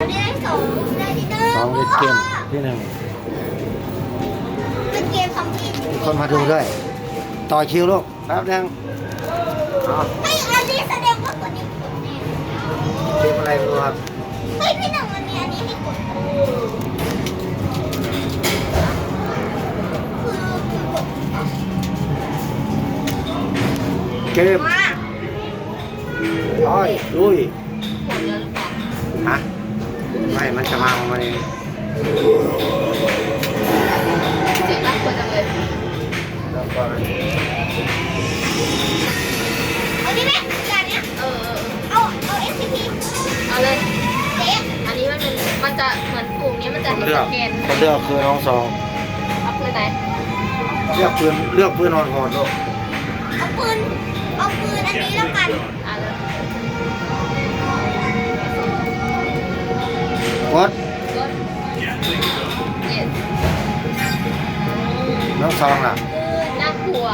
อันนี้ได้สองได้ที่หนึ่งสองเล่นเกมที่หนึ่งเป็นเกมของที่มีคนมาดูด้วย ต่อคิวลูกแป๊บนึงเอาเฮ้ยอันนี้แสดงว่ากดนี้กดแน่เกมอะไรไม่รู้ครับเฮ้ยพี่หนึ่งมันมีอันนี้ไม่กดคือคือกดเกมมาร้อยลุย นี้มันจะคนเห็นเลือกสแกนคนเลือกคือน้องสองเอาเพื่อไหนเลือกปืนเลือกปืนนอนหอนลูกเอาปืน เอาปืนอันนี้แล้วกันอะเลยกดก็เย็นน้องสองล่ะน่ากลัว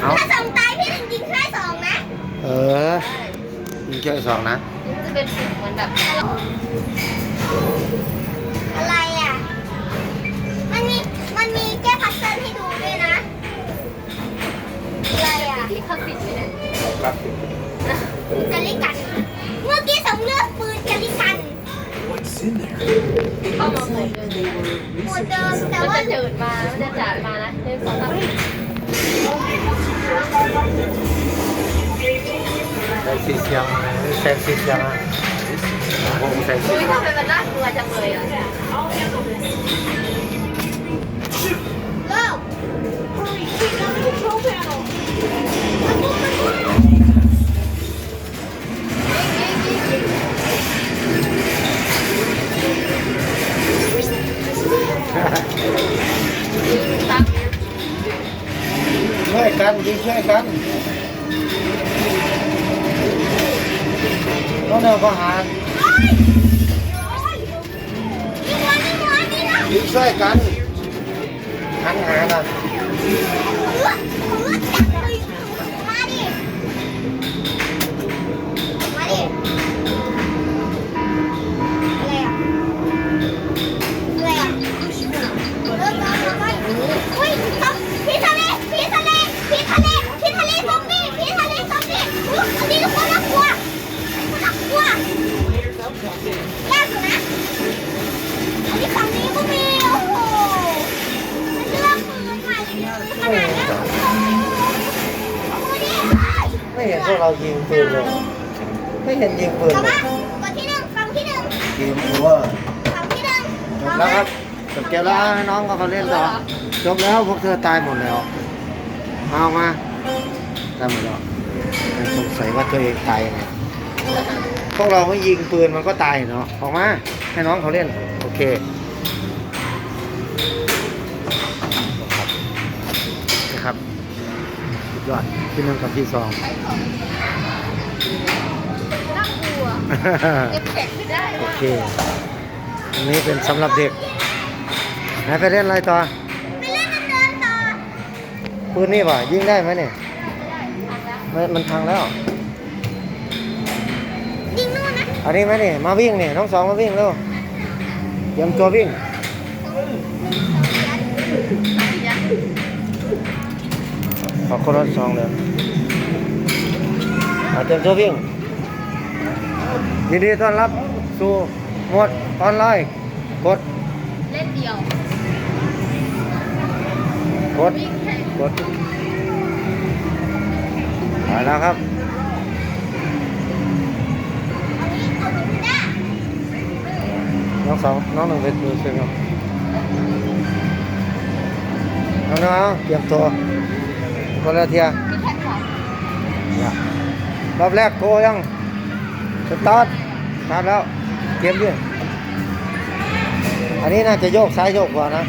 เอาถ้าสองตายพี่หนึ่งยิงแค่สองนะเออยิงแค่สองนะ มันจะเป็นเหมือนแบบ อะไรอะที่เขาติดไว้เนี่ยครับกาลิกัน เมื่อกี้สมเลือกปืนกาลิกันเข้ามาหมดเลยหมดเดิมแต่มันว่าจะเจิดมา มันจะจัดมานะเล่นสองสามใส่สีเสียงแสงสีเสียงอะวงแสงสีอุ้ยเสียงทำไมมันน่ากลัวจังเลยอะเช่วยกันยิงช่วยกันน้องเนวก็หานี่หัวนี่หัวนี่นะยิงช่วยกันหันหากัน ดอะไรอะอะไรอะเลิกแล้วเลิกแล้วอุ้ยต้องพีทะเลพี่ทะเลพี่ทะเลพี่ทะเลซอมบี้พีทะเลซอมบี้อุ๊ยอันนี้ก็คนน่ากลัวน่ากลัวยากอยู่นะอันนี้ฝั่งนี้ก็มีโอ้โหมันเลือกปืนใหม่ขนาดเนี้ยโอ้โหดูดิ ไม่เห็นพวกเรายิงปืนเลย ไม่เห็นยิงปืนกลับเลมายกดที่หนึ่งฝั่งที่หนึ่งเกมโอเวอร์ฝั่งที่หนึ่งจบแล้วครับจบเกมแล้วให้น้องเขาเล่นต่อจบแล้วพวกเธอตายหมดแล้วเอามาตายหมดแล้วสงสัยว่าตัวเองตายยังไงพวกเราไม่ยิงปืนมันก็ตายเนาะออกมาให้น้องเขาเล่นโอเคนะครับสุดยอดที่หนึ่งกับที่สองน่ากลัวเอฟเฟกต์ไม่ได้โอว่ะเคอันนี้เป็นสำหรับเด็กไหนไปเล่นอะไรต่อไปเล่นเดินๆต่อปืนนี่ป่ะยิงได้ไหมเนี่ยมันมันพังแล้วยิงนู่นนะอันนี้ไหมเนี่ยมาวิ่งเนี่ยน้องสองมาวิ่งเร็วเตรียมตัววิ่งขอคนละสองเลยอะเตรียมตัววิ่ง ยินดีต้อนรับสู่หมวดออนไลน์ กด เล่นเดียวกด วิ่งแข่งกดไปแล้วครับ เอาหนูได้น้องสองน้องหนึ่งเป็นมือเชียงครับน้องน้องเตรียมตัวคนละเทียพี่แท็กขวาอย่ารอบแรกโทรยังสตาร์ท สตาร์ทแล้วเตรียมด้วยอันนี้น่าจะโยกซ้ายโยกขวานะ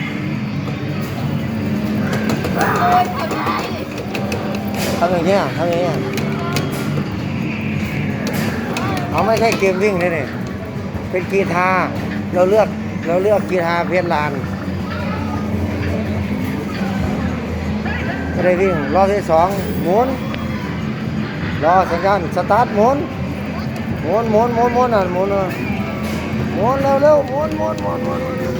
ทำอย่างเงี้ยทำอย่างเงี้ยเอาไม่ใช่เกมวิ่งนี่นี่เป็นกีฬาเราเลือกเราเลือกกีฬาเพชรลานไม่ได้วิ่งรอบที่สองหมุนรอสัญญาณสตาร์ทหมุน หมุนหมุนหมุนหมุนอะหมุนอะหมุนเร็วเร็วหมุนหมุนหมุนหมุนมุน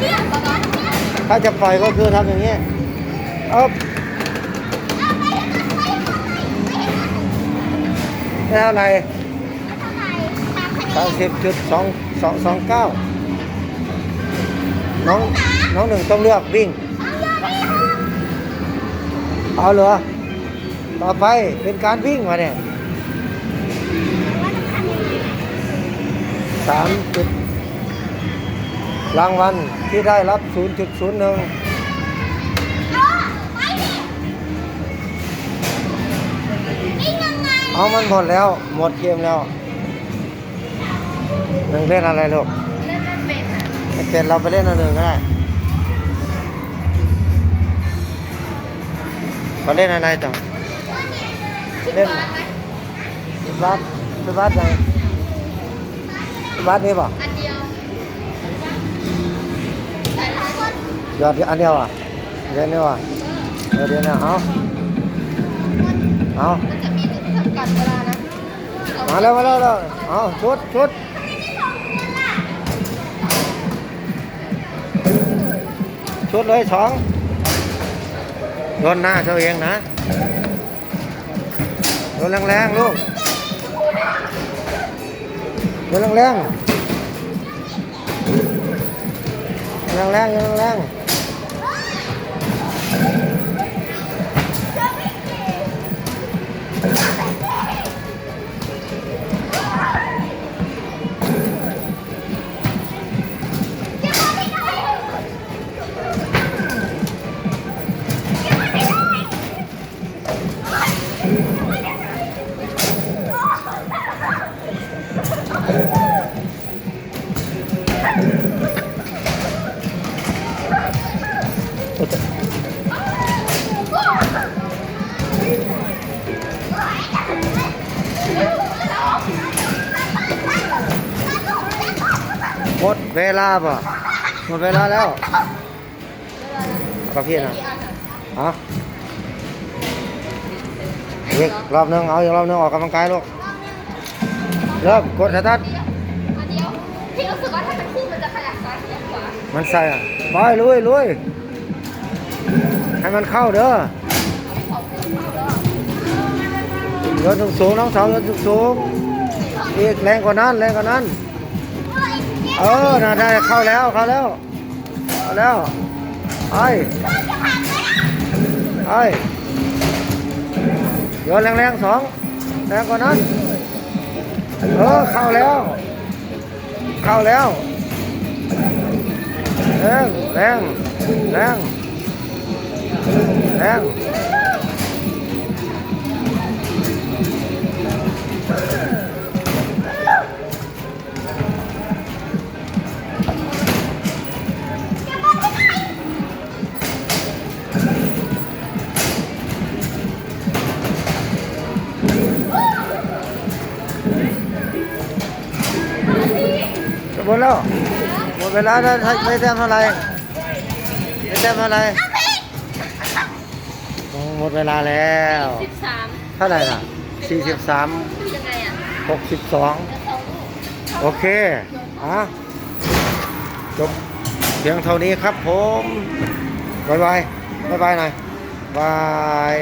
เนี่ยถ้าจะปล่อยก็คือทำอย่างนี้เอ๊บได้เท่าไหร่เท่าไหร่สามสิบจุดสองสองสองเก้าน้องน้องหนึ่งต้องเลือกวิ่ง เอาเยอะไปเถอะเอาเหรอ ต่อไปเป็นการวิ่งมาเนี่ยสามจุดรางวัลที่ได้รับ 0.01เออไปดิวิ่งยังไงเอามันหมดแล้ว หมดเกมแล้วหนึ่งเล่นอะไรลูกเล่นไม่เป็นอะไม่เป็นเราไปเล่นอันหนึ่งก็ได้ก็เล่นอะไรต่อาเอามันจะมีจำกัดเวลานะมาแล้วมาแล้วแล้วเอาชุดชุดชุดเลยสอง โดนหน้าเจ้าเองนะโดนแรงๆลูกโดนแรงๆแรงๆแรงๆ หมดเวลาป่ะหมดเวลาแล้วกับพี่นะฮะอีกรอบหนึงเอาอีกรอบหนึงออกกำลังกายลูกเริ่มกดสตาร์ทอันเดียวที่รู้สึกว่าถ้าเป็นคู่มันจะขยับซ้ายขยับขวามันใส่อะไปลุยลุยให้มันเข้าเด้อโยนสูงสูงๆน้องสาวโยนสูงสูงๆอีกแรงกว่านั้นแรงกว่านั้น เออน่าได้เข้าแล้วเข้าแล้วเข้าแล้วไอ้ไอ้โยนแรงๆสองแรงกว่านั้นเออเข้าแล้ว เข้าแล้วแรงแรงแรงแรง แล้วหมดเวลาแล้วได้แต้มเท่าไหร่ได้แต้มเท่าไหร่หมดเวลาแล้วสิบสามเท่าไหร่ล่ะ43ยังไงอะ62จะสองโอเคอะจบเพียงเท่านี้ครับผมบายบายบายบายหน่อยบาย